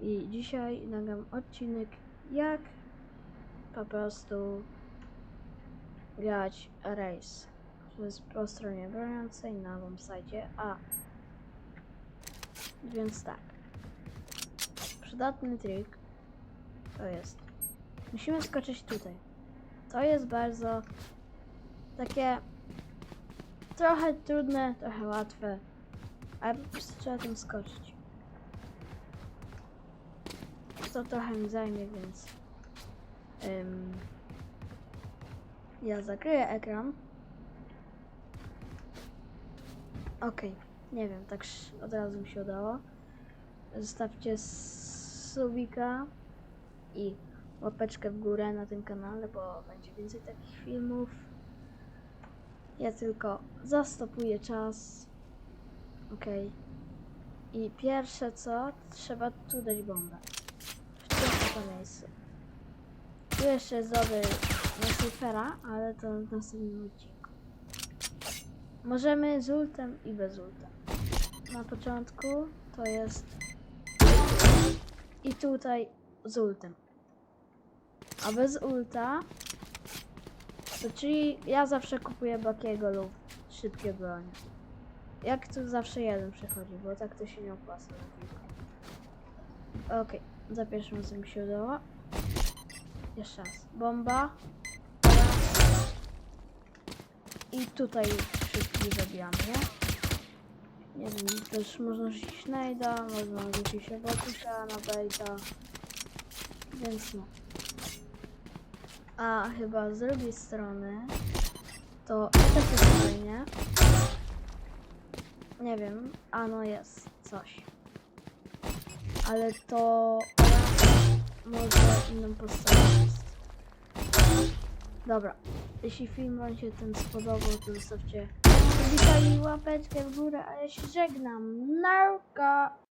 I dzisiaj nagram odcinek jak po prostu grać race. Jest po stronie broniącej na bombsite A. Więc tak. Przydatny trik to jest. Musimy skoczyć tutaj. To jest bardzo takie trochę trudne, trochę łatwe, ale po prostu trzeba tym skoczyć. To trochę mi zajmie, więc ym, ja zakryję ekran. Okej, nie wiem, tak od razu mi się udało. Zostawcie subika i łapeczkę w górę na tym kanale, bo będzie więcej takich filmów. Ja tylko zastopuję czas. Okej. I pierwsze co, trzeba tu dać bombę. Oto miejscu. Tu jeszcze jest dobry Lucifera, ale to w następnym odcinku. Możemy z ultem i bez ulta. Na początku to jest i tutaj z ultem. A bez ulta to czyli ja zawsze kupuję Bakiego lub szybkie bronie. Jak tu zawsze jeden przechodzi, bo tak to się nie opłaca na kilku. Za pierwszym razem mi się udało. Jeszcze raz. Bomba. I tutaj wszystkich zabijamy, nie? Nie wiem, też można rzucić Nejda, można rzucić Ewokusza na Bejta. Więc no. A chyba z drugiej strony to jest fajnie. Nie wiem, a no jest coś. Ale to może inną postacią jest. Dobra, jeśli film wam się ten spodobał, to zostawcie subika i łapeczkę w górę, a ja się żegnam. Narka!